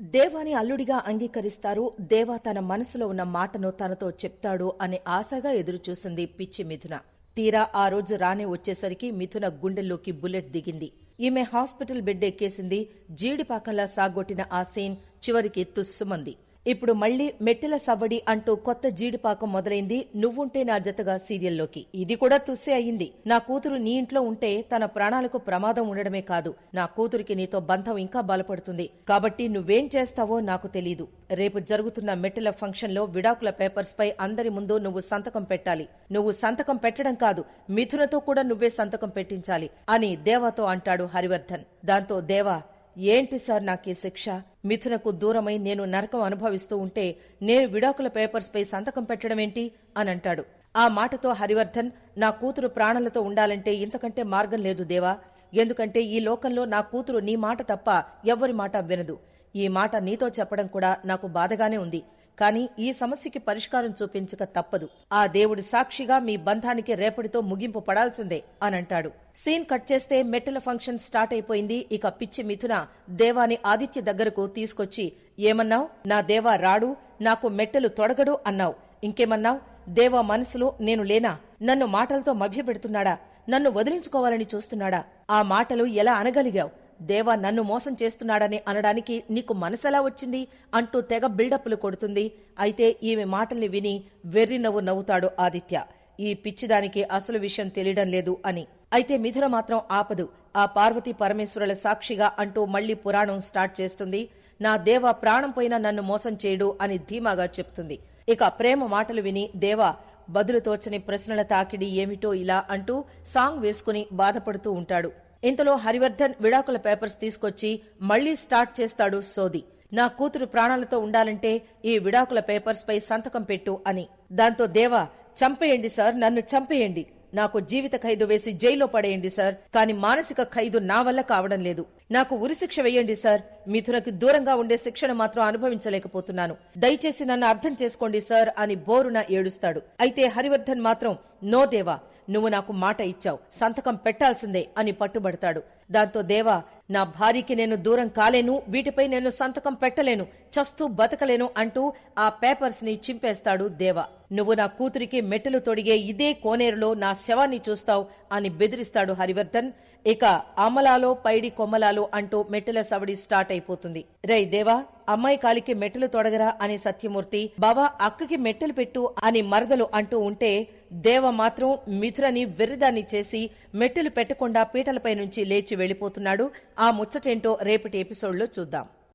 దేవాని అల్లుడిగా అంగీకరిస్తారు దేవా తన మనసులో ఉన్న మాటను తనతో చెప్తాడు అనే ఆశగా ఎదురుచూసింది పిచ్చి మిథున. తీరా ఆ రోజు రానే వచ్చేసరికి మిథున గుండెల్లోకి బుల్లెట్ దిగింది. ఈమె హాస్పిటల్ బెడ్ ఎక్కేసింది జీడిపాకంలా సాగొట్టిన ఆ సీన్ చివరికి తుస్సుమంది ఇప్పుడు మళ్ళీ మెట్టెల సవ్వడి అంటూ కొత్త జీడిపాకం మొదలైంది. నువ్వుంటే నా జతగా సీరియల్లోకి. ఇది కూడా తుస్సే అయింది. నా కూతురు నీ ఇంట్లో ఉంటే తన ప్రాణాలకు ప్రమాదం ఉండడమే కాదు. నా కూతురికి నీతో బంధం ఇంకా బలపడుతుంది. కాబట్టి నువ్వేం చేస్తావో నాకు తెలీదు. రేపు జరుగుతున్న మెట్టెల ఫంక్షన్లో విడాకుల పేపర్స్ పై అందరి ముందు నువ్వు సంతకం పెట్టాలి. నువ్వు సంతకం పెట్టడం కాదు మిథునతో కూడా నువ్వే సంతకం పెట్టించాలి అని దేవాతో అంటాడు హరివర్ధన్. దాంతో దేవా ఏంటి సార్ నాకీ శిక్ష? మిథునకు దూరమై నేను నరకం అనుభవిస్తూ ఉంటే నేను విడాకుల పేపర్స్ పై సంతకం పెట్టడమేంటి అని అంటాడు. ఆ మాటతో హరివర్ధన్ నా కూతురు ప్రాణాలతో ఉండాలంటే ఇంతకంటే మార్గం లేదు దేవా. ఎందుకంటే ఈ లోకంలో నా కూతురు నీ మాట తప్ప ఎవ్వరి మాట వినదు. ఈ మాట నీతో చెప్పడం కూడా నాకు బాధగానే ఉంది. కానీ ఈ సమస్యకి పరిష్కారం చూపించక తప్పదు. ఆ దేవుడి సాక్షిగా మీ బంధానికి రేపటితో ముగింపు పడాల్సిందే అనంటాడు. సీన్ కట్ చేస్తే మెట్టెల ఫంక్షన్ స్టార్ట్ అయిపోయింది. ఇక పిచ్చి మిథున దేవాని ఆదిత్య దగ్గరకు తీసుకొచ్చి ఏమన్నావ్? నా దేవా రాడు నాకు మెట్టెలు తొడగడు అన్నావు. ఇంకేమన్నావ్? దేవా మనసులో నేను లేనా? నన్ను మాటలతో మభ్యపెడుతున్నాడా? నన్ను వదిలించుకోవాలని చూస్తున్నాడా? ఆ మాటలు ఎలా అనగలిగావు? దేవా నన్ను మోసం చేస్తున్నాడని అనడానికి నీకు మనసెలా వచ్చింది? అంటూ తెగ బిల్డప్లు కొడుతుంది. అయితే ఈమె మాటల్ని విని వెర్రి నవ్వు నవ్వుతాడు ఆదిత్య. ఈ పిచ్చిదానికి అసలు విషయం తెలియడం లేదు అని. అయితే మిథున మాత్రం ఆపదు. ఆ పార్వతీ పరమేశ్వరుల సాక్షిగా అంటూ మళ్ళీ పురాణం స్టార్ట్ చేస్తుంది. నా దేవ ప్రాణం పోయినా నన్ను మోసం చేయడు అని ధీమాగా చెప్తుంది. ఇక ప్రేమ మాటలు విని దేవా బదులు తోచని ప్రశ్నల తాకిడి ఏమిటో ఇలా అంటూ సాంగ్ వేసుకుని బాధపడుతూ ఉంటాడు. ఇంతలో హరివర్ధన్ విడాకుల పేపర్స్ తీసుకొచ్చి మళ్ళీ స్టార్ట్ చేస్తాడు సోది. నా కూతురు ప్రాణాలతో ఉండాలంటే ఈ విడాకుల పేపర్స్ పై సంతకం పెట్టు అని. దాంతో దేవా చంపేయండి సార్ నన్ను చంపేయండి. నాకు జీవిత ఖైదు వేసి జైల్లో పడేయండి సార్ కానీ మానసిక ఖైదు నా వల్ల కావడం లేదు. నాకు ఉరిశిక్ష వేయండి సార్ మిథునకు దూరంగా ఉండే శిక్షణ మాత్రం అనుభవించలేకపోతున్నాను. దయచేసి నన్ను అర్థం చేసుకోండి సార్ అని బోరున ఏడుస్తాడు. అయితే హరివర్ధన్ మాత్రం నో దేవా నువ్వు నాకు మాట ఇచ్చావు. సంతకం పెట్టాల్సిందే అని పట్టుబడతాడు. దాంతో దేవా నా భార్యకి నేను దూరం కాలేను వీటిపై నేను సంతకం పెట్టలేను చస్తూ బతకలేను అంటూ ఆ పేపర్స్ని చింపేస్తాడు దేవా. నువ్వు నా కూతురికి మెట్టెలు తొడిగే ఇదే కోనేరులో నా శవాన్ని చూస్తావు అని బెదిరిస్తాడు హరివర్ధన్. ఇక అమలాలో పైడి కొమ్మలాలో అంటూ మెట్టెల సవడి స్టార్ట్ అయిపోతుంది. రై దేవా అమ్మాయి కాలికి మెట్టెలు తొడగరా అని సత్యమూర్తి బావా అక్కకి మెట్టెలు పెట్టు అని మరదలు అంటూ ఉంటే దేవ మాత్రం మిథురని వెర్రిదాన్ని చేసి మెట్టెలు పెట్టకుండా పీటలపై నుంచి లేచి వెళ్ళిపోతున్నాడు ఆ ముచ్చటేంటో రేపటి ఎపిసోడ్లో చూద్దాం.